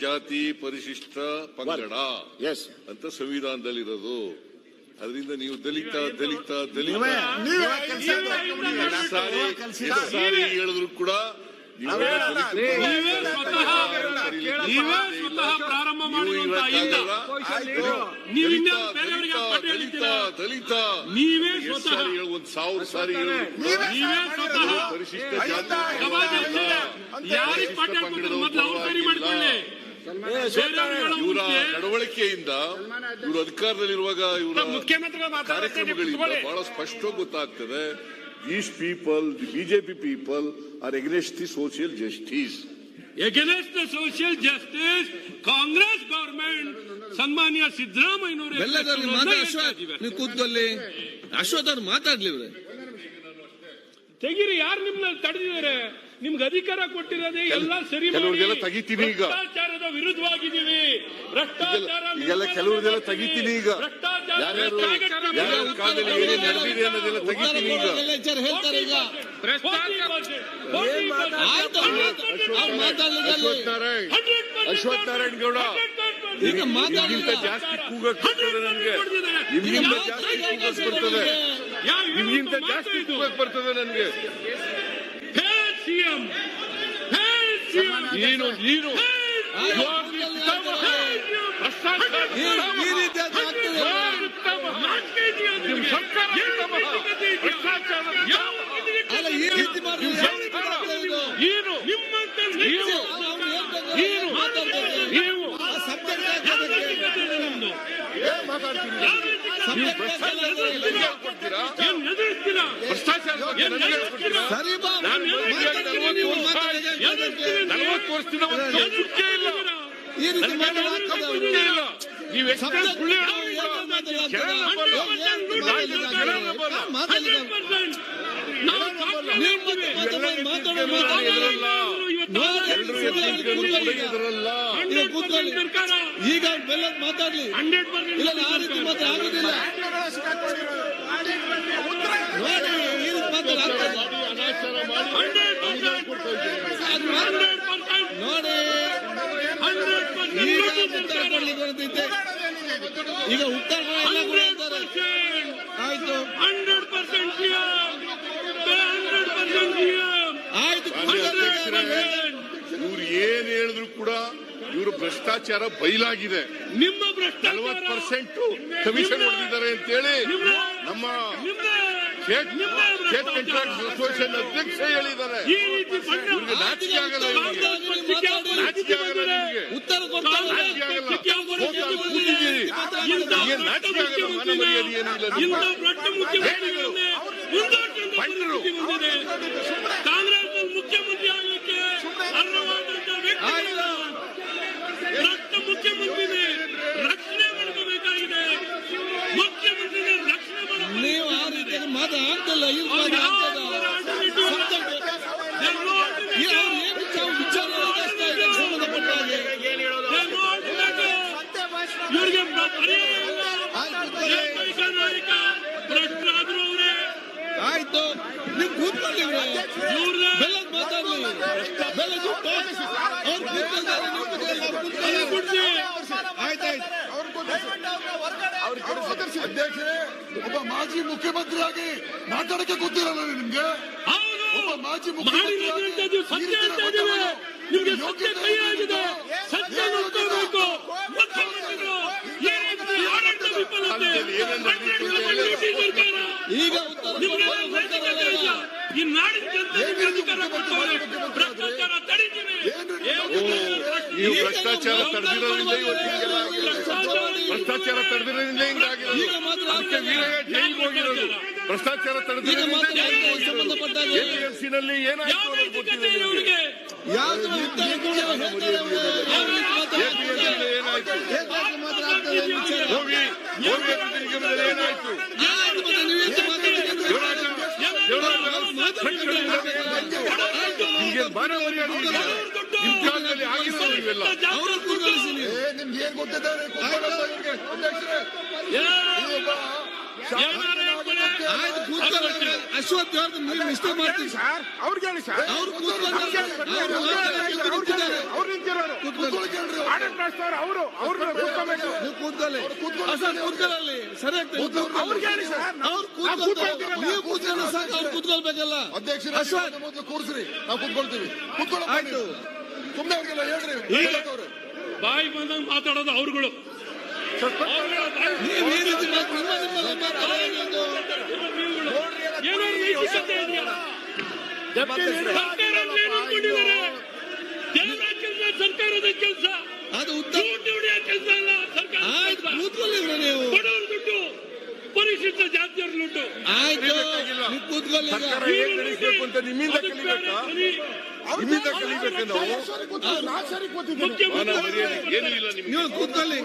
ಜಾತಿ ಪರಿಶಿಷ್ಟ ಪಂಗಡ ಎಸ್ ಅಂತ ಸಂವಿಧಾನದಲ್ಲಿರೋದು. ಅದರಿಂದ ನೀವು ದಲಿತ ದಲಿತ ದಲಿತ. ಹೇಳಿದ್ರು ಕೂಡ ನೀವು ಸ್ವತಃ ಪ್ರಾರಂಭ ಮಾಡಿದಂತ ಇಲ್ಲ ನೀವು ದಲಿತ ಇನ್ನೂ ಬೇರೆಯವರಿಗೆ ದಲಿತ ಹೇಳಿದ್ದೀರಾ? ದಲಿತ ನೀವೇ ಸ್ವತಃ ಒಂದ್ ಸಾವಿರ ಸಾರಿ ಹೇಳು ನೀವೇ ಸ್ವತಃ ಪರಿಶಿಷ್ಟ ಜಾತಿ ಸಮಾಜಕ್ಕೆ ಯಾರಿಗೆ ಪಾಠ ಹೇಳ್ಕೊಡ್ತಾರೆ ಮೊದಲು ಅವ್ರು ಸರಿ ಮಾಡ್ಕೊಳ್ಳಿ. ಇವರ ನಡವಳಿಕೆಯಿಂದ ಇವರು ಅಧಿಕಾರದಲ್ಲಿರುವಾಗ ಇವರ ಮುಖ್ಯಮಂತ್ರಿಗಳು ಕಾರ್ಯಕ್ರಮಗಳಿಂದ ಬಹಳ ಸ್ಪಷ್ಟವಾಗಿ ಗೊತ್ತಾಗ್ತದೆ. These people the BJP people are against the social justice against the social justice Congress government ಸನ್ಮಾನ್ಯ ಸಿದ್ದರಾಮಯ್ಯನವರು ಬೆಲ್ಲದಲ್ಲಿ ಮಾತಾಡ ಅಶ್ವಥ್ ನೀವು ಕೂತ್ಕೊಳ್ಳಿ. ಅಶ್ವಥ್ ಅವ್ರು ಮಾತಾಡ್ಲಿ ಇವ್ರೆ. ತೆಗೀರಿ ಯಾರು ನಿಮ್ನ ತಡೆದಿದ್ದಾರೆ? ನಿಮ್ಗೆ ಅಧಿಕಾರ ಕೊಟ್ಟಿರೋದೇ ಎಲ್ಲ ಸರಿ. ಕೆಲವ್ರಿಗೆಲ್ಲ ತೆಗಿತೀನಿ ಈಗ. ಭ್ರಷ್ಟಾಚಾರದ ವಿರುದ್ಧವಾಗಿದ್ದೀವಿ. ಭ್ರಷ್ಟಾಚಾರ ಕೆಲವ್ರಿಗೆಲ್ಲ ತೆಗಿತೀನಿ ಈಗ. ಭ್ರಷ್ಟಾಚಾರ ಯಾರ್ಯಾರು ಯಾರ್ಯಾರ ಕಾಲದಲ್ಲಿ ಏನೇನು ನಡೆದಿದೆ ಅನ್ನೋದೆಲ್ಲ ತೆಗಿತೀನಿ ಈಗ. ಅಶ್ವಥ್ ನಾರಾಯಣ್. ಅಶ್ವಥ್ ನಾರಾಯಣ್ ಗೌಡ. ನಿಮ್ಗಿಂತ ಜಾಸ್ತಿ ಕೂಗಕ್ ಬರ್ತದೆ ನನಗೆ. ನಿಮ್ಗಿಂತ ಜಾಸ್ತಿ ಕೂಗಕ್ ಬರ್ತದೆ ನಿಮ್ಗಿಂತ ಜಾಸ್ತಿ ಕೂಗಕ್ ಬರ್ತದೆ ನನಗೆ. ಸಿಎಂ. ನೀನು ನೀನು. ನಲವತ್ತು ವರ್ಷದಿಂದ ಒಂದು ಚುಕ್ಕೆ ಇಲ್ಲ ಈ ರೀತಿ ಮಾತಾಡೋದು. ಇಲ್ಲ ನೀವು ಎಷ್ಟು Subject ಸುಳ್ಳು ಈಗ. ಬೆಲ್ಲದ್ ಮಾತಾಡ್ಲಿ. ಇಲ್ಲ ಆ ರೀತಿ ಮಾತ್ರ ಆಗುದಿಲ್ಲ. ನೋಡಿ. ಉತ್ತರ ಕೊಡ್ಲಿಕ್ಕೆ. ಈಗ ಉತ್ತರ ಆಯ್ತು. ಹಂಡ್ರೆಡ್ ಪರ್ಸೆಂಟ್ ಹಂಡ್ರೆಡ್ ಪರ್ಸೆಂಟ್ ಆಯ್ತು. ಇವ್ರು ಏನ್ ಹೇಳಿದ್ರು ಕೂಡ ಇವರು ಭ್ರಷ್ಟಾಚಾರ ಬಯಲಾಗಿದೆ ನಿಮ್ಮ ನಲವತ್ತು ಭ್ರಷ್ಟಾಚಾರ ಪರ್ಸೆಂಟ್ ಕಮಿಷನ್ ಹೊಡೆದಿದ್ದಾರೆ ಅಂತೇಳಿ ನಮ್ಮ ಅಸೋಸಿಯೇಷನ್ ಅಧ್ಯಕ್ಷ ಹೇಳಿದ್ದಾರೆ ಈ ರೀತಿ ನಾಚಿಕೆ ಆಗಲ್ಲ ನಾಚಿಕೆ ಆಗಲ್ಲ ಉತ್ತರ ಕಾಂಗ್ರೆಸ್ ಮುಖ್ಯಮಂತ್ರಿ ಆಗಲಿಕ್ಕೆ ಅರ್ಹವಾದಂತಹ ಕೂತಿದ್ದೀರಿ ಏನ್ ನಾಚಿಕೆ ಆಗಲ್ಲ ಮಾನ ಮರ್ಯಾದೆ ಏನೂ ಇಲ್ಲ ಇಂಥ ನಿಮ್ಗೆ. ಭ್ರಷ್ಟ ಮುಖ್ಯಮಂತ್ರಿಗಳನ್ನೇ ಮುಂದಾಟದಿಂದ ಬಂದ್ರು. ಪರಿಸ್ಥಿತಿ ಬಂದಿದೆ ಕಾಂಗ್ರೆಸ್ ಮುಖ್ಯಮಂತ್ರಿ ಆಗಲಿಕ್ಕೆ ಅರ್ಹವಾದಂತ ವ್ಯಕ್ತಿ ಭ್ರಷ್ಟ ಮುಖ್ಯಮಂತ್ರಿನೇ ರಕ್ಷಣೆ ಮಾಡ್ಕೋಬೇಕಾಗಿದೆ ಮುಖ್ಯಮಂತ್ರಿನೇ ರಕ್ಷಣೆ ಮಾಡಬೇಕು ನೀವು ಆ ರೀತಿ ಮಾತು ಆಗ್ತಲ್ಲ ಈ ಮಾತು ಆಗ್ತದ ಈ ಅವ್ರು ಏನು ವಿಚಾರ ವಿಚಾರ ನಡೆಸ್ತಾ ಇದ್ದಾರೆ ಸಂಬಂಧಪಟ್ಟ ಹಾಗೆ ಇವರಿಗೆ ಪರ್ಯಾಯ ಇಲ್ಲ. ಏಕೈಕ ನಾಯಕ ಭ್ರಷ್ಟರಾದ್ರು ಅವರೇ ಆಯ್ತು ನೀವು ಕೂತ್ಕೊಳ್ಳಿ ಇವ್ರೆ. ಇವ್ರನ್ನ ಬೆಲ್ಲದ್ ಮಾತಾಡ್ಲಿ ಬೆಲ್ಲದ್ ಬಿಟ್ಟು ಅವ್ರು ಕೂತ್ಕೊಳ್ತಾರೆ ನೀವು ಕೂತ್ಕೊಳ್ಳಿ, ಅವ್ರು ಕೂತ್ಕೊಳ್ಳಿ. ಬಿಡ್ಸಿ. ಆಯ್ತಾಯ್ತು ಅಧ್ಯಕ್ಷರೇ ಒಬ್ಬ ಮಾಜಿ ಮುಖ್ಯಮಂತ್ರಿಯಾಗಿ ಮಾತಾಡಕ್ಕೆ ಗೊತ್ತಿರಲ್ಲ ನಿಮ್ಗೆ. ಒಬ್ಬ ಮಾಜಿ ಮುಖ್ಯಮಂತ್ರಿ ಈಗ ಈ ನಾಡಿನ ಜನತೆ ಅಧಿಕಾರ ಕೊಟ್ಟವ್ರೆ. ನೀವು ಭ್ರಷ್ಟಾಚಾರ ತಡೆದಿರೋದ್ರಿಂದ ಇವತ್ತು ಹಿಂಗೆಲ್ಲ. ಭ್ರಷ್ಟಾಚಾರ ತಡೆದಿರೋದ್ರಿಂದ ಹಿಂಗಾಗಿರೋದು ಅದಕ್ಕೆ ವೀರಯ್ಯ ಜೈಲಿಗೆ ಹೋಗಿರೋದು. ಭ್ರಷ್ಟಾಚಾರ ತಡೆದಿರೋದ್ರಿಂದ ಜೈಲಿಗೆ ಹೋಗಿರೋದು. ಹಾಗೆ. ಎಪಿಎಂಸಿನಲ್ಲಿ ಏನಾಯ್ತು ಅನ್ನೋದು ಗೊತ್ತಿದೆ ರೀತಿ ಏನಾಯ್ತು? ಹೋಗಿ ಹೋಗಿ ಅಭಿವೃದ್ಧಿ ನಿಗಮದಲ್ಲಿ ಏನಾಯ್ತು? ದೇವರಾಜ ನಿಮ್ಗೆ ಮಾನ ಮರ್ಯಾದೆ ಇಲ್ಲ. ನಿಮ್ ಕಾಲದಲ್ಲಿ ಆಗಿರೋದು ಇವೆಲ್ಲ ಅವ್ರನ್ನ ಕೂತ್ಕೊಳಿಸಿ ನೀವು. ಏ ನಿಮ್ಗೆ ಏನ್ ಗೊತ್ತಿದ್ದಾರೆ? ಕೂತ್ಕೊಳ್ಳಲ್ಲ ಇವ್ರಿಗೆ. ಅಧ್ಯಕ್ಷರೇ. ಏ, ನೀವೊಬ್ಬ ಏನಾರ ಹೇಳ್ಕೊಳ್ಳಿ. ಆಯ್ತು ಕೂತ್ಕೊಳ್ಳಿ. ಅಶ್ವಥ್ ಅವ್ರದ್ದು ನೀವು ಇಷ್ಟ ಮಾಡ್ತೀವಿ ಸರ್ ಅವ್ರಿಗೆ ಹೇಳಿ ಸರ್. ಅವ್ರು ಕೂತ್ಕೊಂಡು. ಅವ್ರು ನಿಂತಿರೋರು. ಅವರು ಅವ್ರು ಕೂತ್ಕೋಬೇಕು. ನೀವು ಕೂತ್ಕೊಳ್ಳಿ. ಸರಿ ಆಗ್ತದೆ ಅವ್ರಿಗೆ ಹೇಳಿ ಸರ್? ಅವ್ರು ಕೂತ್ಕೊಳ್ತಾರೆ. ನೀವು ಕೂತ್ಕೊಳ್ಳಿ ಸಾಕು ಅವ್ರು ಕೂತ್ಕೊಳ್ಬೇಕಲ್ಲ. ಅಧ್ಯಕ್ಷರ ಅಶ್ವಥ್ ಮೊದಲು ಕೂರಿಸ್ರಿ. ನಾವು ಕೂತ್ಕೊಳ್ತೀವಿ. ಕೂತ್ಕೊಳ್ಳ ಆಯ್ತು. ಸುಮ್ಮನೆ ಅವ್ರಿಗೆಲ್ಲ ಹೇಳ್ರಿ. ಈಗ- ಅವ್ರು. ಬಾಯಿ ಬಂದಂಗ್ ಮಾತಾಡೋದು ಅವ್ರುಗಳು. ಅವ್ರುಗಳ ಬಾಯಿ- ನೀವು ಈ ರೀತಿ ಮಾತು ನಿಮ್ಮ ನಿಮ್ಮಲ್ಲ ಮಾತಾಡೋದು. ಏನೋ ನೈತಿಕತೆ ಇದೆಯಾ ಸರ್ಕಾರ ಅಂದ್ರೆ ಅನ್ಕೊಂಡಿದ್ದಾರೆ ಜನರ ಕೆಲಸ ಸರ್ಕಾರದ ಕೆಲಸ. ಅದು ಉತ್ತರ ಕೆಲಸ ಅಲ್ಲ ಸರ್ಕಾರ ಆಯ್ತು ಕೂತ್ಕೊಳ್ಳಿ ಇವ್ರೆ ನೀವು. ಬಡವರ ದುಡ್ಡು ಪರಿಶಿಷ್ಟ ಜಾತಿಯವ್ರ ದುಡ್ಡು. ಆಯ್ತು ನೀವು ಕೂತ್ಕೊಳ್ಳಿ ನಿಮ್ಮಿಂದ. ನಿಮ್ಮಿಂದ ಕಲಿಬೇಕು ನಾವು? ಮಾನ ಏನೂ ಇಲ್ಲ ನಿಮ್ಗೆ? ನೀವು ಕೂತ್ಕೊಳ್ಳಿ.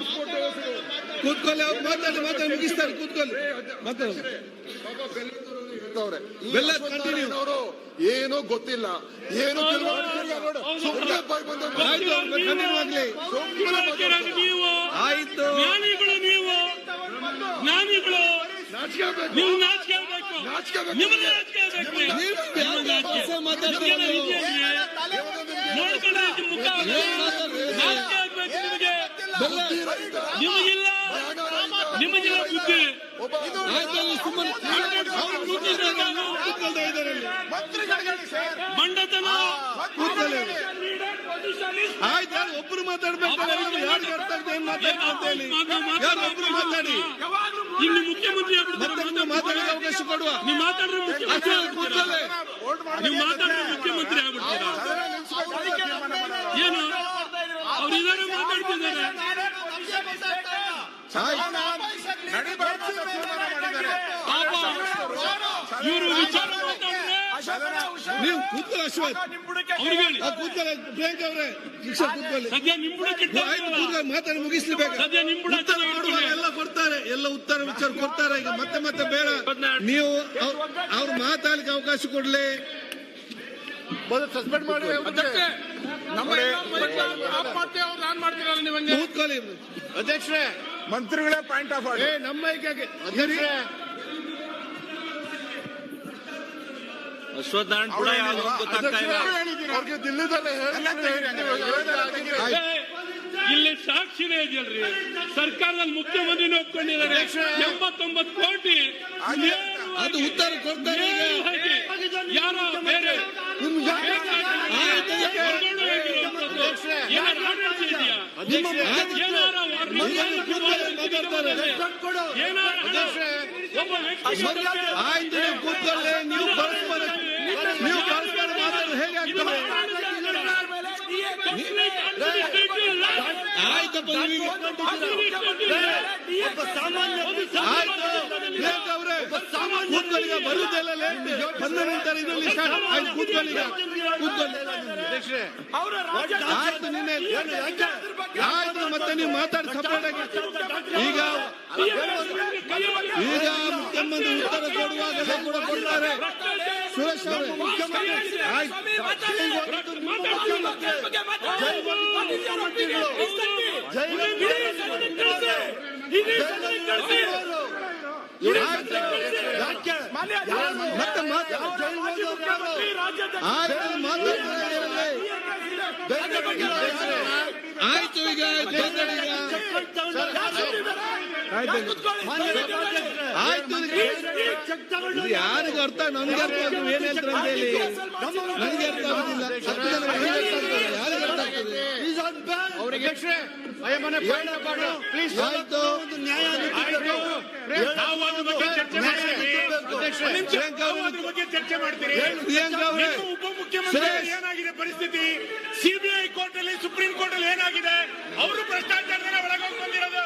ಕೂತ್ಕೊಳ್ಳಿ ಅವ್ರು ಮಾತಾಡಿ ಮಾತಾಡಿ ಮುಗಿಸ್ತಾರೆ ಕೂತ್ಕೊಳ್ಳಿ. ಮಾತಾಡಿ. ಬೆಲ್ಲ. ನಾರಾಯಣವರು ಏನೋ ಗೊತ್ತಿಲ್ಲ. ಏನು ಬಾಯ್ ಆಯ್ತು ನೀವು ಜ್ಞಾನಿಗಳು ನೀವು. ಜ್ಞಾನಿಗಳು ನಾಚಿಕೆ. ಆಗ್ಬೇಕು. ನಿಮಗೆ ಮುಖ? ನಾಚಿಕೆ ಆಗ್ಬೇಕು ನಿಮಗಿಲ್ಲ. ನಿಮಗಿಲ್ಲ ಬುದ್ಧಿ. ಮಂಡತನ ಆಯ್ತು ಯಾರು ಒಬ್ರು ಮಾತಾಡ್ಬೇಕು ಯಾರಿಗೆ ಅರ್ಥ ಆಗ್ತದೆ ಏನ್? ಹೇಳಿ ಯಾರು ಒಬ್ರು ಮಾತಾಡಿ ಇಲ್ಲಿ ಮುಖ್ಯಮಂತ್ರಿ ಮತ್ತೆ ಮಾತಾಡೋಕೆ ಅವಕಾಶ ಕೊಡುವ ನೀವು ಮಾತಾಡಿದ್ರೆ ಮುಖ್ಯಮಂತ್ರಿ ನೀವು ಮಾತಾಡಿದ್ರೆ ಮುಖ್ಯಮಂತ್ರಿ ಆಗ್ಬಿಡ್ತೀರಾ ಏನು ಅವ್ರು ಇದಾರೆ ಮಾತಾಡ್ತಿದ್ದಾರೆ ಪಾಪ ಇವರು ವಿಚಾರ ಮಾತಾಡಿದ್ರೆ ನೀವು ಕೂತ್ಕೊಳ್ಳಿ ಅಶ್ವಥ್. ಅವ್ರಿಗೆ ಹೇಳಿ. ಕೂತ್ಕೊಳ್ಳಿ ಪ್ರಿಯಾಂಕ ಅವರೇ. ಶಿಕ್ಷೆ ಕೂತ್ಕೊಳ್ಳಿ. ಸದ್ಯ ಮಾತಾಡಿ ಮುಗಿಸ್ಲಿಬೇಕು. ಸದ್ಯ ಎಲ್ಲ ಕೊಡ್ತಾರೆ ಎಲ್ಲ ಉತ್ತರ ವಿಚಾರ ಕೊಡ್ತಾರೆ. ಈಗ ಮತ್ತೆ ಮತ್ತೆ ಬೇಡ. ನೀವು ಅವ್ರ ಅವ್ರು ಮಾತಾಡ್ಲಿಕ್ಕೆ ಅವಕಾಶ ಕೊಡ್ಲಿ. ಸಸ್ಪೆಂಡ್ ಮಾಡಿ ಕೂತ್ಕೊಳ್ಳಿ. ಅಧ್ಯಕ್ಷರೇ ಮಂತ್ರಿಗಳೇ ಪಾಯಿಂಟ್ ಆಫ್ ಏ ನಮ್ಮ ಈಗಾಗೆ ಅಧ್ಯಕ್ಷರೇ ಅಶ್ವಥ್ ನಾರಾಯಣ್ ಕೂಡ ಗೊತ್ತಾಗ್ತಾ ಇಲ್ಲ ಅವ್ರಿಗೆ ದಿಲ್ಲಿದಲ್ಲೇ ಹೇಳಿ ಇಲ್ಲಿ ಸಾಕ್ಷಿನೇ ಇದೆಯಲ್ರಿ ಸರ್ಕಾರದಲ್ಲಿ ಮುಖ್ಯಮಂತ್ರಿ ಒಪ್ಕೊಂಡಿದ್ದಾರೆ ಎಂಬತ್ತೊಂಬತ್ತು ಕೋಟಿ ಅದು ಉತ್ತರ ಕೊಡ್ತಾರೆ ಯಾರೋ ಬೇರೆ. ಏನಾರ ಒಬ್ಬ ವ್ಯಕ್ತಿ ಆಯ್ತು ಮನೆಯಲ್ಲಿ ಕೂತ್ಕೊಳ್ಳಿ, ಮಾತಾಡ್ತಾರೆ. ಏನಾರ ಹಣ ಒಬ್ಬ ವ್ಯಕ್ತಿಗೆ ಆಯ್ತು ನೀವು ಕೂತ್ಕೊಳ್ಳಿ ನೀವು ಪರಸ್ಪರ ನೀವು ಪರಸ್ಪರ ಮಾತಾಡೋದು ಹೇಗೆ ಆಗ್ತದೆ ಆಯ್ತಪ್ಪ ನೀವು ಆಯ್ತು ಪ್ರಿಯಾಂಕ ಅವರೇ ಕೂತ್ಕೊಳ್ಳಿ ಈಗ ಬರುದೆಲ್ಲ ಲೇಟ್ ಬಂದ ನಂತರ ಇದರಲ್ಲಿ ಕೂತ್ಕೊಳ್ಳಿ ಕೂತ್ಕೊಳ್ಳಿ ನಿನ್ನೆ ಆಯ್ತು ಮತ್ತೆ ನೀವು ಮಾತಾಡಿ ಸಪರೇಟ್ ಆಗಿ. ಈಗ ಈಗ ಮುಖ್ಯಮಂತ್ರಿ ಉತ್ತರ ಕೊಡುವಾಗಲೇ ಕೂಡ ಕೊಡ್ತಾರೆ. ಸುರೇಶ್ ಅವರೇ ಮುಖ್ಯಮಂತ್ರಿ ಆಯ್ತು. ಮತ್ತೆ ಆಯ್ತು ಈಗ ಆಯ್ತು ಯಾರಿಗೂ ಅರ್ಥ ನನ್ಗೆ ಅರ್ಥ ಏನ್ ಹೇಳ್ತಾರೆ ಅಂತ ಹೇಳಿ. ನನ್ಗೆ ಅರ್ಥ ಆಗುದಿಲ್ಲ. ಹತ್ತು ಜನ ನನಗೆ ಅರ್ಥ ಆಗ್ತದೆ ಯಾರಿಗೆ ಅರ್ಥ ಆಯ್ತು. ನಾವು ಅದ್ರ ಬಗ್ಗೆ ಚರ್ಚೆ ಮಾಡ್ತೀವಿ ಪ್ರಿಯಾಂಕಾ ನಾವು ಅದ್ರ ಬಗ್ಗೆ ಚರ್ಚೆ ಮಾಡ್ತೀರಿ? ಉಪಮುಖ್ಯಮಂತ್ರಿ. ಏನಾಗಿದೆ ಪರಿಸ್ಥಿತಿ? ಸಿಬಿಐ ಕೋರ್ಟ್ ಅಲ್ಲಿ ಸುಪ್ರೀಂ ಕೋರ್ಟ್ ಅಲ್ಲಿ ಏನಾಗಿದೆ? ಅವರು ಭ್ರಷ್ಟಾಚಾರದಲ್ಲೇ ಒಳಗೋಗಿ ಬಂದಿರೋದು.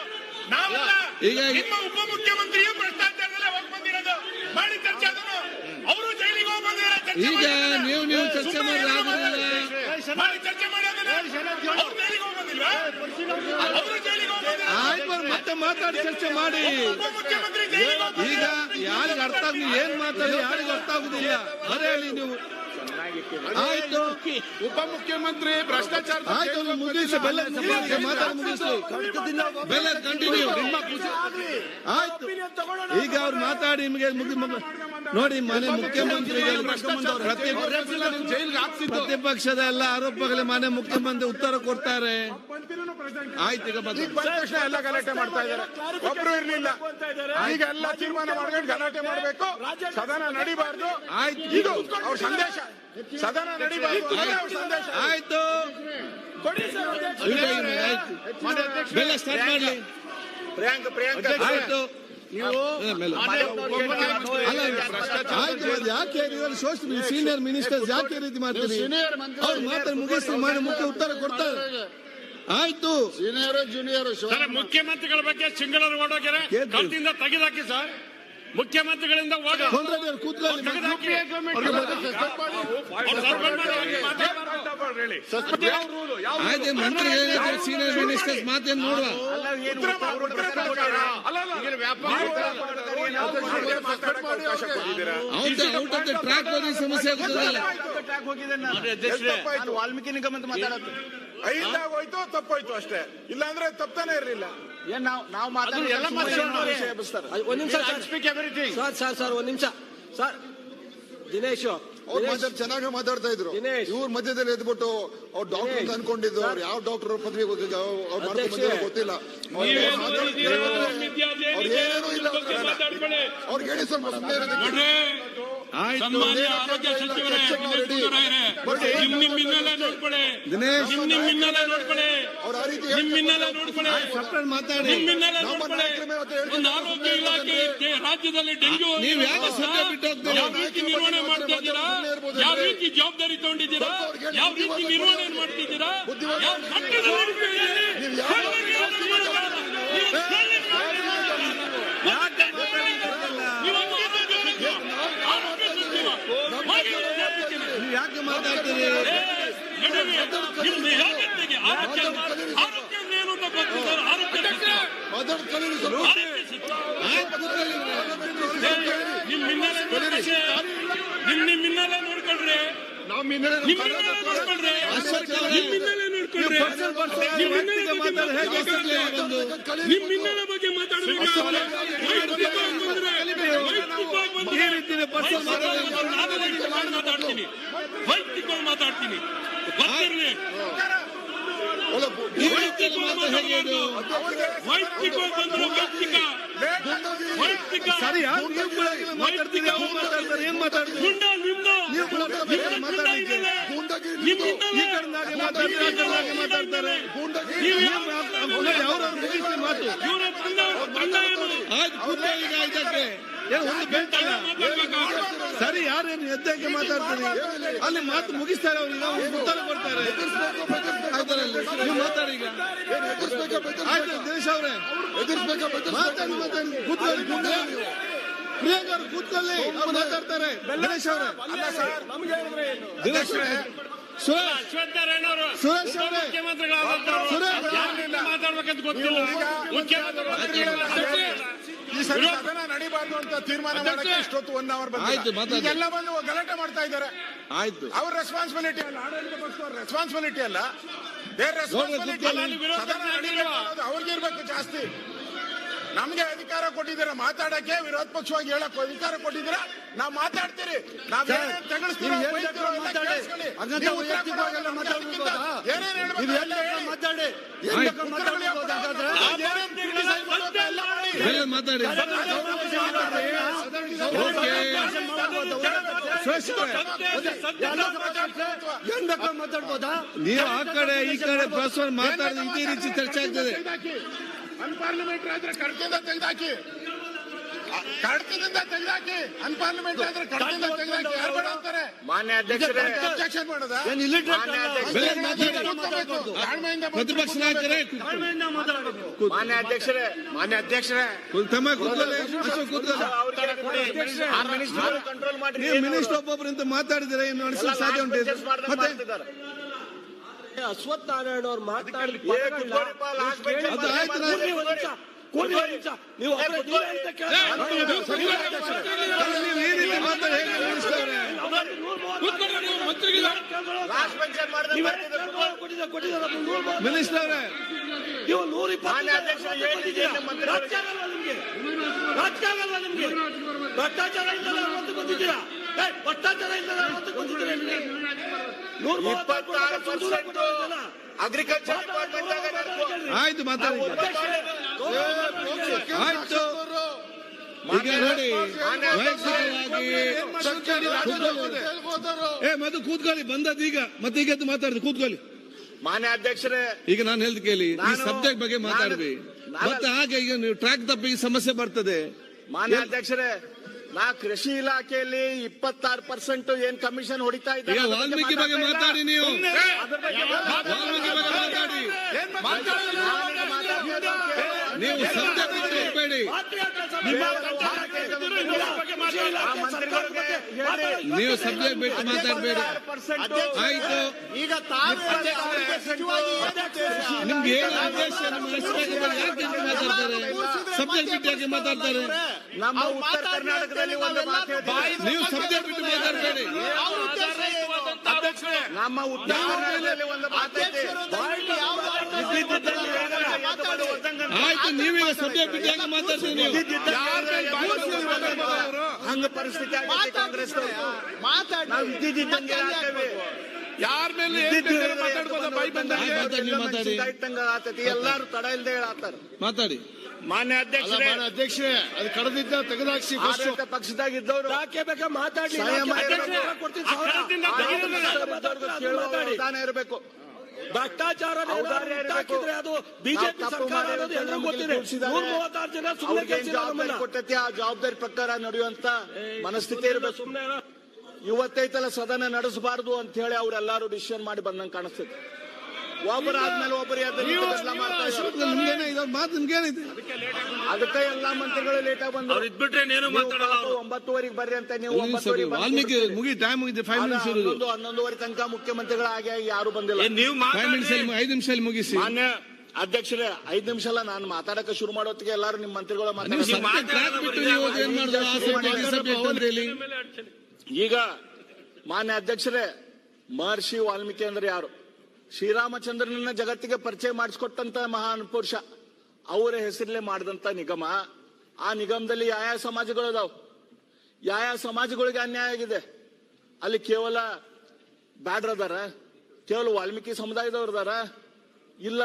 ನಾವಲ್ಲ. ಈಗ ನಿಮ್ಮ ಉಪಮುಖ್ಯಮಂತ್ರಿಯು ಭ್ರಷ್ಟಾಚಾರದಲ್ಲೇ ಹೋಗಿ ಬಂದಿರೋದು. ಮಾಡಿ ಚರ್ಚೆ ಅದನ್ನು ಅವರು ಜೈಲಿಗೆ ಹೋಗಿ ಬಂದಿರೋ ಈಗ ನೀವು ನೀವು ಚರ್ಚೆ ಮಾಡಿ ಚರ್ಚೆ ಮಾಡಿ. ಆಯ್ತು ಮತ್ತೆ ಮಾತಾಡಿ ಚರ್ಚೆ ಮಾಡಿ. ಈಗ ಯಾರಿಗೆ ಅರ್ಥ ಆಗುದು ಏನ್ ಮಾತಾಡಿ ಯಾರಿಗೂ ಅರ್ಥ ಆಗುದಿಲ್ಲ. ಅದೇ ಹೇಳಿ ನೀವು ಆಯ್ತು. ಉಪಮುಖ್ಯಮಂತ್ರಿ ಭ್ರಷ್ಟಾಚಾರ ಆಯ್ತು ಮುಗಿಸಿ ಬೆಲ್ಲ ಮುಗಿಸಿ ಮಾತಾಡಿ ಮುಗಿಸ್ಲಿ ಬೆಲ್ಲ ಕಂಟಿನ್ಯೂ ಆಯ್ತು. ಈಗ ಅವ್ರು ಮಾತಾಡಿ ನಿಮಗೆ ಮುಗಿ ಮುಗಿ- ನೋಡಿ ಮನೆ ಮುಖ್ಯಮಂತ್ರಿ ಪ್ರತಿಪಕ್ಷದ ಎಲ್ಲ ಆರೋಪಗಳೇ ಮನೆ ಮುಖ್ಯಮಂತ್ರಿ ಉತ್ತರ ಕೊಡ್ತಾರೆ. ಆಯ್ತು ಈಗ ತಕ್ಷಣ ಎಲ್ಲ ಗಲಾಟೆ ಮಾಡ್ತಾ ಇದ್ದಾರೆ. ಒಬ್ರು ಇರ್ಲಿಲ್ಲ. ಈಗ ಎಲ್ಲ ತೀರ್ಮಾನ ಮಾಡ್ಕೊಂಡು ಗಲಾಟೆ ಮಾಡಬೇಕು. ಸದನ ನಡಿಬಾರ್ದು. ಆಯ್ತು. ಇದು ಅವ್ರ ಸಂದೇಶ. ಸದನ ನಡೀಬಾರ್ದು ಅಂದ್ರೆ ಸಂದೇಶ. ಆಯ್ತು. ಕೊಡಿ ಸರ್ ಆಯ್ತು. ಬೆಲ್ಲ ಸ್ಟಾರ್ಟ್ ಮಾಡ್ಲಿ. ಪ್ರಿಯಾಂಕ ಪ್ರಿಯಾಂಕ. ಆಯ್ತು. ನೀವು ಯಾಕೆ ಸೋಷಿಯಲ್ ಸೀನಿಯರ್ ಮಿನಿಸ್ಟರ್ ಯಾಕೆ ರೀತಿ ಮಾಡ್ತೀರಿ? ಅವ್ರು ಮಾತ್ರ ಮುಗಿಸ್ತು ಮಾಡಿ ಮುಖ್ಯ ಉತ್ತರ ಕೊಡ್ತಾರೆ. ಆಯ್ತು. ಸೀನಿಯರ್ ಜೂನಿಯರ್ ಸರ್ ಮುಖ್ಯಮಂತ್ರಿಗಳ ಬಗ್ಗೆ ಸಿಂಗಳರು ಓಡೋಗ್ಯಾರ. ಕಲ್ತಿಂದ ತೆಗೆದಾಕಿ ಸರ್. ಮುಖ್ಯಮಂತ್ರಿಗಳಿಂದ ಸೀನಿಯರ್ ಮಿನಿಸ್ಟರ್ಸ್ ಮಾತೇನು ನೋಡುವ? Out out of the track ಹೋಗಿ ಸಮಸ್ಯೆ ಆಗುತ್ತದಲ್ಲ ವಾಲ್ಮೀಕಿ ನಿಗಮ ಅಂತ ಮಾತಾಡೋದು ಐದಾಗ ಹೋಯ್ತು ತಪ್ಪೋಯ್ತು ಅಷ್ಟೇ. ಇಲ್ಲಾಂದ್ರೆ ತಪ್ಪಾನೇ ಇರ್ಲಿಲ್ಲ. ಏನ್ ನಾವು ನಾವು ನಿಮಿಷ ಸರ್. ಸರ್ ಸರ್ ಒಂದ್ ನಿಮಿಷ. ಸರ್ ದಿನೇಶ್ ಚೆನ್ನಾಗಿ ಮಾತಾಡ್ತಾ ಇದ್ರು. ದಿನೇಶ್. ಇವ್ರ ಮಧ್ಯದಲ್ಲಿ ಎದ್ಬಿಟ್ಟು ಅವ್ರು ಡಾಕ್ಟರ್ ಅಂತ ಅನ್ಕೊಂಡಿದ್ದು. ಅವ್ರು ಯಾವ ಡಾಕ್ಟರ್ ಪದವಿ ಗೊತ್ತಿಲ್ಲ. ಅವ್ರಿಗೆ ಹೇಳಿ ಸ್ವಲ್ಪ ಸನ್ಮಾನ್ಯ ಆರೋಗ್ಯ ಸಚಿವರೇ ನಿಮ್ ನಿಮ್ ಹಿನ್ನೆಲೆ ನೋಡ್ಕೊಳ್ಳಿ ನಿಮ್ ನಿಮ್ ಹಿನ್ನೆಲೆ ನೋಡ್ಕೊಳ್ಳಿ ನಿಮ್ ಹಿನ್ನೆಲೆ ನೋಡ್ಕೊಳ್ಳಿ ಮಾತಾಡಿ. ನಿಮ್ ಹಿನ್ನೆಲೆ ನೋಡ್ಕೊಳ್ಳಿ. ಒಂದು ಆರೋಗ್ಯ ಇಲಾಖೆ ರಾಜ್ಯದಲ್ಲಿ ಡೆಂಗ್ಯೂ? ಯಾವ ರೀತಿ ನಿರ್ವಹಣೆ ಮಾಡ್ತಾ ಇದ್ದೀರಾ? ಯಾವ ರೀತಿ ಜವಾಬ್ದಾರಿ ತಗೊಂಡಿದ್ದೀರಾ? ಯಾವ ರೀತಿ ನಿರ್ವಹಣೆ ಮಾಡ್ತಿದ್ದೀರಾ? ಯಾವ ನಡ್ಕೊಂಡಿದ್ದೀರಿ? ನೀವು ಯಾವ ನೀವು ಆರೋಗ್ಯ ಸಚಿವ. ಆರೋಗ್ಯ ಸಚಿವ. ಹಾಗೆ ಮಾತಾಡ್ತೀನಿ. ನೀವು ಯಾಕೆ ಮಾತಾಡ್ತೀರಿ ನಡೀರಿ. ನಿಮ್ದು ಯಾವತ್ತಿಗೆ ಆರೋಗ್ಯ ಆರೋಗ್ಯ ಅಂದ್ರೆ ಏನು ಅಂತ ಗೊತ್ತು ಸರ್ ಆರೋಗ್ಯ ಸಚಿವ. ಮಾತಾಡ್ ಕಲೀರಿ ಸ್ವಲ್ಪ ಆರೋಗ್ಯ ಸಚಿವ. ಆಯ್ತು ಮಾತಾಡ್ತೀರಿ? ನಿಮ್ ಹಿನ್ನೆಲೆ ನೋಡ್ಕೊಳ್ರಿ. ನಿಮ್ ನಿಮ್ ಹಿನ್ನೆಲೆ ನೋಡ್ಕೊಳ್ರಿ. ನಿಮ್ ಹಿನ್ನೆಲೆ ನೋಡ್ಕೊಳ್ರಿ ನಿಮ್ ಬಗ್ಗೆ ಮಾತಾಡಿ ಹೇಗೆ ಮಾತಾಡ್ಬೇಕಾದ್ರೆ ಹೆಸರು ನಿಮ್ ಹಿನ್ನೆಲೆ ಬಗ್ಗೆ ಮಾತಾಡ್ಬೇಕಾದ್ರೆ ಮಾತಾಡ್ತೀನಿ. ವೈಯಕ್ತಿಕವಾಗಿ ಮಾತಾಡ್ತೀನಿ. ಗೊತ್ತಿರ್ಲಿ. ಬಂದ್ರೆ ವೈಯಕ್ತಿಕ. ವೈಯಕ್ತಿಕ. ಗುಂಡ ನಿಮ್ದು ಸರಿ ಯಾರೇನು ಎದ್ದಕ್ಕೆ ಮಾತಾಡ್ತೀನಿ ಅಲ್ಲಿ ಮಾತು ಮುಗಿಸ್ತಾರೆ ಅವ್ರಿಗೆ ಅವ್ರು ಉತ್ತರ ಕೊಡ್ತಾರೆ. ನೀವು ಮಾತಾಡಿ ಈಗ. ಆಯ್ತು ದಿನೇಶ್ ಅವರೇ. ಎದುರಿಸ್ಬೇಕಾ ಮಾತಾಡಿ ಮಾತಾಡಿ. ಕೂತ್ಕೊಳ್ಳಿ ಕೂತ್ಕೊಳ್ಳಿ. ಪ್ರಿಯಾಂಕ ಅವ್ರು ಕೂತ್ಕೊಳ್ಳಿ. ಅವ್ರು ಮಾತಾಡ್ತಾರೆ. ದಿನೇಶ್ ಅವರೇ. ದಿನೇಶ್ ಅವರೇ ಮಾತಾಡ್ಬೇಕಂತ ಗೊತ್ತಿಲ್ಲ. ಮುಖ್ಯಮಂತ್ರಿಗಳು ಈ ಸರಿ ಸದನ ನಡಿಬಾರ್ದು ಅಂತ ತೀರ್ಮಾನ ಮಾಡಕ್ಕೆ ಇಷ್ಟೊತ್ತು ಒನ್ ಅವರ್ ಆಯ್ತು, ಎಲ್ಲ ಬಂದು ಗಲಾಟೆ ಮಾಡ್ತಾ ಇದ್ದಾರೆ. ಆಯ್ತು. ಅವ್ರ ರೆಸ್ಪಾನ್ಸಿಬಿಲಿಟಿ ಅಲ್ಲ ಆಡಳಿತ ಪಕ್ಷದವ್ರ ರೆಸ್ಪಾನ್ಸಿಬಿಲಿಟಿ ಅಲ್ಲ. ದೇರ್ ರೆಸ್ಪಾನ್ಸಿಬಿಲಿಟಿ ಅವ್ರಿಗೆ ಇರ್ಬೇಕು ಜಾಸ್ತಿ. ನಮ್ಗೆ ಅಧಿಕಾರ ಕೊಟ್ಟಿದ್ದೀರ? ಮಾತಾಡಕ್ಕೆ ವಿರೋಧ ಪಕ್ಷವಾಗಿ ಹೇಳಕ್ ಅಧಿಕಾರ ಕೊಟ್ಟಿದ್ದೀರ? ನಾವ್ ಮಾತಾಡ್ತೀರಿ. ಮಾತಾಡ್ಬೋದಾ? ನೀವು ಆ ಕಡೆ ಈ ಕಡೆ ಪ್ರಶ್ನೆ ಮಾತಾಡಿದ್ರೆ ಇದೇ ರೀತಿ ಚರ್ಚೆ ಆಗ್ತದೆ. ಅನ್ಪಾರ್ಲಿಮೆಂಟ್ರಿ ಆದ್ರೆ ಕಡ್ತದಿಂದ ತೆಗೆದಾಕಿ. ಕಡ್ತದಿಂದ ತೆಗೆದಾಕಿ. ಅನ್ಪಾರ್ಲಿಮೆಂಟ್ರಿ ಆದ್ರೆ ಕಡ್ತದಿಂದ ತೆಗೆದಾಕಿ. ಯಾರು ಬೇಡ ಅಂತಾರೆ? ಮಾನ್ಯ ಅಧ್ಯಕ್ಷರೇ. ಅಬ್ಜೆಕ್ಷನ್ ಮಾಡೋದಾ? ತಾಳ್ಮೆಯಿಂದ ಪ್ರತಿಪಕ್ಷ ನಾಯಕರೇ ಮಾನ್ಯ ಅಧ್ಯಕ್ಷರೇ. ಮಾನ್ಯ ಅಧ್ಯಕ್ಷರೇ. ತಮ್ಮ ಕೂತ್ಕೊಳ್ಳಿ. ಕಂಟ್ರೋಲ್ ಮಾಡಿ ಮಿನಿಸ್ಟರ್ ಒಬ್ಬೊಬ್ಬರಿಂದ ಮಾತಾಡಿದ್ರೆ ಇನ್ನು ನಡೆಸಲು ಸಾಧ್ಯ ಉಂಟು ಮತ್ತೆ ಅಶ್ವಥ್ ನಾರಾಯಣ ಅವ್ರು ಮಾತಾಡಿದ ನೀವು ನೂರು ಇಪ್ಪತ್ತು ನಿಮ್ಗೆ? ಆಗಲ್ವಾ ನಿಮ್ಗೆ? ಭ್ರಷ್ಟಾಚಾರ ಭ್ರಷ್ಟಾಚಾರ ಇಲ್ಲದ ಇಪ್ಪತ್ತಾರು ಪರ್ಸೆಂಟ್? ಅಗ್ರಿಕಲ್ಚರ್ ಡಿಪಾರ್ಟ್ಮೆಂಟ್ ಆಯ್ತು ಮಾತಾಡಿ. ಆಯ್ತು. ಈಗ ನೋಡಿ ವೈಯಕ್ತಿಕವಾಗಿ ಏ ಮದು ಕೂತ್ಕೊಳ್ಳಿ ಬಂದದ್ದು ಈಗ. ಮತ್ತೆ ಈಗ ಎದ್ದು ಮಾತಾಡಿದ್ರು ಕೂತ್ಕೊಳ್ಳಿ. ಮಾನ್ಯ ಅಧ್ಯಕ್ಷರೇ ಈಗ ನಾನು ಹೇಳ್ದು ಕೇಳಿ ಈ ಸಬ್ಜೆಕ್ಟ್ ಬಗ್ಗೆ ಮಾತಾಡ್ವಿ ಮತ್ತೆ ಹಾಗೆ ಈಗ ನೀವು ಟ್ರ್ಯಾಕ್ ತಪ್ಪಿ ಸಮಸ್ಯೆ ಬರ್ತದೆ. ಮಾನ್ಯ ಅಧ್ಯಕ್ಷರೇ ನಾ ಕೃಷಿ ಇಲಾಖೆಯಲ್ಲಿ ಇಪ್ಪತ್ತಾರು ಪರ್ಸೆಂಟ್ ಏನ್ ಕಮಿಷನ್ ಹೊಡಿತಾ ಇದ್ದಾರೆ ವಾಲ್ಮೀಕಿ ಬಗ್ಗೆ ಮಾತಾಡಿ ನೀವು. ಬಗ್ಗೆ ಮಾತಾಡಿ. ನೀವು ನೀವು ಸಬ್ಜೆಕ್ಟ್ ಬಿಟ್ಟು ಮಾತಾಡಬೇಡಿ. ಆಯ್ತು. ಈಗ ನಿಮ್ಗೆ ಏನು ಹೆಸರಾಗಿದ್ದಾರೆ ಯಾಕೆ ಮಾತಾಡ್ತಾರೆ? ಸಬ್ಜೆಕ್ಟ್ ಬಿಟ್ಟು ಯಾಕೆ ಮಾತಾಡ್ತಾರೆ. ನಮ್ಮ ಉತ್ತರ ಕರ್ನಾಟಕದಲ್ಲಿ ಒಂದು. ನೀವು ಸಬ್ಜೆಕ್ಟ್ ಬಿಟ್ಟು ಮಾತಾಡಬೇಡಿ. ನಮ್ಮ ಉತ್ತರ ಕರ್ನಾಟಕದಲ್ಲಿ ಒಂದು ಮಾತೈತೆ ಆಯ್ತು ನೀವೀಗ ಸದ್ಯ ಬಿಟ್ಟು ಮಾತಾಡ್ತೀನಿ ಹಂಗ ಪರಿಸ್ಥಿತಿ ಆಗೈತೆ ಕಾಂಗ್ರೆಸ್ ನಾವು ಇದ್ದಿದ್ದಂಗೆ ಹೇಳ್ತೇವೆ ಯಾರ ಮೇಲೆ ಮಾತಾಡಿ, ಮಾತಾಡಿ. ಎಲ್ಲಾರು ತಡ ಇಲ್ದೆ ಹೇಳತ್ತಾರ ಮಾತಾಡಿ ಮಾನ್ಯ ಅಧ್ಯಕ್ಷರೇ ಅಧ್ಯಕ್ಷರೇ ಅದು ಕಡದಿದ್ದ ತೆಗೆದಾಕ್ಸಿ ಪಕ್ಷದಾಗಿದ್ದವರು ಪಕ್ಷದಾಗ ಇದ್ದವರು ಯಾಕೆ ಬೇಕಾ ಮಾತಾಡಿ ಸಂಯಮ ಯಾಕೆ ಇರ್ಬೇಕು. ಕೊಡ್ತೀನಿ. ಮಾತಾಡಿ. ಭ್ರಷ್ಟಾಚಾರ ಹಾಕಿದ್ರೆ ಅದು ಬಿಜೆಪಿ ಸರ್ಕಾರ ಅನ್ನೋದು ಗೊತ್ತಿದೆ. ನೂರ ಮೂವತ್ತಾರು ಜನ ಸುಮ್ಮನೆ ಕೊಟ್ಟೈತಿ ಆ ಜವಾಬ್ದಾರಿ ಪ್ರಕಾರ ನಡೆಯುವಂತ ಮನಸ್ಥಿತಿ ಇರಬೇಕು. ಸುಮ್ಮನೆ ಇವತ್ತೈತಲ್ಲ ಸದನ ನಡೆಸಬಾರದು ಅಂತ ಹೇಳಿ ಅವ್ರೆಲ್ಲಾರು ಡಿಸಿಷನ್ ಮಾಡಿ ಬಂದಂಗೆ ಕಾಣಿಸ್ತೈತಿ. ಒಬ್ಬರ ಆದ್ಮೇಲೆ ಒಬ್ಬರು ಮಾತು ನಿಮ್ಗೇನೈತೆ ಅದಕ್ಕೆ ಎಲ್ಲಾ ಮಂತ್ರಿಗಳು ಲೇಟ್ ಆಗಿ ಬಂದ್ರು. ಒಂಬತ್ತುವರೆಗೆ ಬರ್ರಿ ಅಂತ ನೀವು ವಾಲ್ಮೀಕಿ ಮುಗಿ ಟೈಮ್ ಮುಗಿದೆ ಫೈವ್ ಮಿನಿಟ್ಸ್ ಹನ್ನೊಂದು ಹನ್ನೊಂದುವರೆ ತನಕ ಮುಖ್ಯಮಂತ್ರಿಗಳು ಆಗಿ ಆಗಿ ಯಾರು ಬಂದಿಲ್ಲ. ನೀವು ಐದು ನಿಮಿಷದಲ್ಲಿ ಮುಗಿಸಿ. ಮಾನ್ಯ ಅಧ್ಯಕ್ಷರೇ ಐದ್ ನಿಮಿಷ ಅಲ್ಲ ನಾನು ಮಾತಾಡಕ್ಕೆ ಶುರು ಮಾಡೋತ್ತಿಗೆ ಎಲ್ಲಾರು ನಿಮ್ಮ ಮಂತ್ರಿಗಳು ನೀವು ಮಾತಾಡ್ತಾರೆ ಬಿಟ್ಟು ನೀವು ಏನ್ ಮಾಡಿದ್ರು ಸಬ್ಜೆಕ್ಟ್ ಅಂತ ಹೇಳಿ. ಈಗ ಮಾನ್ಯ ಅಧ್ಯಕ್ಷರೇ ಮಹರ್ಷಿ ವಾಲ್ಮೀಕಿ ಅಂದ್ರೆ ಯಾರು? ಶ್ರೀರಾಮಚಂದ್ರನನ್ನ ಜಗತ್ತಿಗೆ ಪರಿಚಯ ಮಾಡಿಸ್ಕೊಟ್ಟಂತ ಮಹಾನ್ ಪುರುಷ. ಅವರ ಹೆಸರಲ್ಲೇ ಮಾಡಿದಂತ ನಿಗಮ. ಆ ನಿಗಮದಲ್ಲಿ ಯಾವ ಯಾವ ಸಮಾಜಗಳು ಅದಾವ? ಯಾವ ಯಾವ ಸಮಾಜಗಳಿಗೆ ಅನ್ಯಾಯ ಆಗಿದೆ? ಅಲ್ಲಿ ಕೇವಲ ಬ್ಯಾಡ್ರದಾರ? ಕೇವಲ ವಾಲ್ಮೀಕಿ ಸಮುದಾಯದವ್ರದಾರ ಇಲ್ಲ,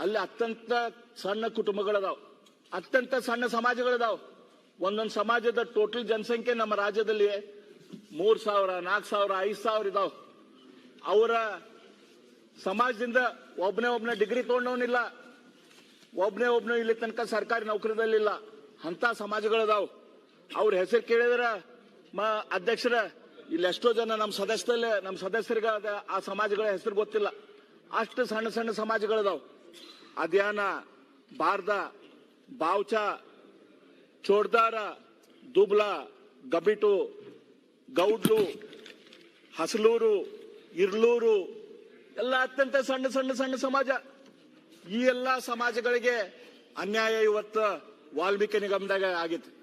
ಅಲ್ಲಿ ಅತ್ಯಂತ ಸಣ್ಣ ಕುಟುಂಬಗಳದಾವ್. ಅತ್ಯಂತ ಸಣ್ಣ ಸಮಾಜಗಳದಾವ್. ಒಂದೊಂದು ಸಮಾಜದ ಟೋಟಲ್ ಜನಸಂಖ್ಯೆ ನಮ್ಮ ರಾಜ್ಯದಲ್ಲಿ ಮೂರ್ ಸಾವಿರ, ನಾಲ್ಕು ಸಾವಿರ, ಐದು ಸಾವಿರ ಇದಾವ್. ಅವರ ಸಮಾಜದಿಂದ ಒಬ್ಬನೇ ಒಬ್ಬನೇ ಡಿಗ್ರಿ ತಗೊಂಡವನಿಲ್ಲ ಒಬ್ಬನೇ ಒಬ್ನೇ ಇಲ್ಲಿ ತನಕ ಸರ್ಕಾರಿ ನೌಕರಿದಲ್ಲಿಲ್ಲ ಅಂತ ಸಮಾಜಗಳದಾವ್. ಅವ್ರ ಹೆಸರು ಕೇಳಿದ್ರ ಮ ಅಧ್ಯಕ್ಷರ, ಇಲ್ಲಿ ಎಷ್ಟೋ ಜನ ನಮ್ಮ ಸದಸ್ಯರಲ್ಲೇ ನಮ್ಮ ಸದಸ್ಯರಿಗೆ ಆ ಸಮಾಜಗಳ ಹೆಸರು ಗೊತ್ತಿಲ್ಲ. ಅಷ್ಟು ಸಣ್ಣ ಸಣ್ಣ ಸಮಾಜಗಳದಾವ್. ಅದ್ಯಾನ ಬಾರ್ದ, ಬಾವ್ಚ ಚೋಡ್ದಾರ ದುಬ್ಲ, ಗಬಿಟು, ಗೌಡ್ಲು, ಹಸಲೂರು, ಇರ್ಲೂರು ಎಲ್ಲ ಅತ್ಯಂತ ಸಣ್ಣ ಸಣ್ಣ ಸಣ್ಣ ಸಮಾಜ. ಈ ಎಲ್ಲಾ ಸಮಾಜಗಳಿಗೆ ಅನ್ಯಾಯ ಇವತ್ತು ವಾಲ್ಮೀಕಿ ನಿಗಮದಾಗ ಆಗಿತ್ತು.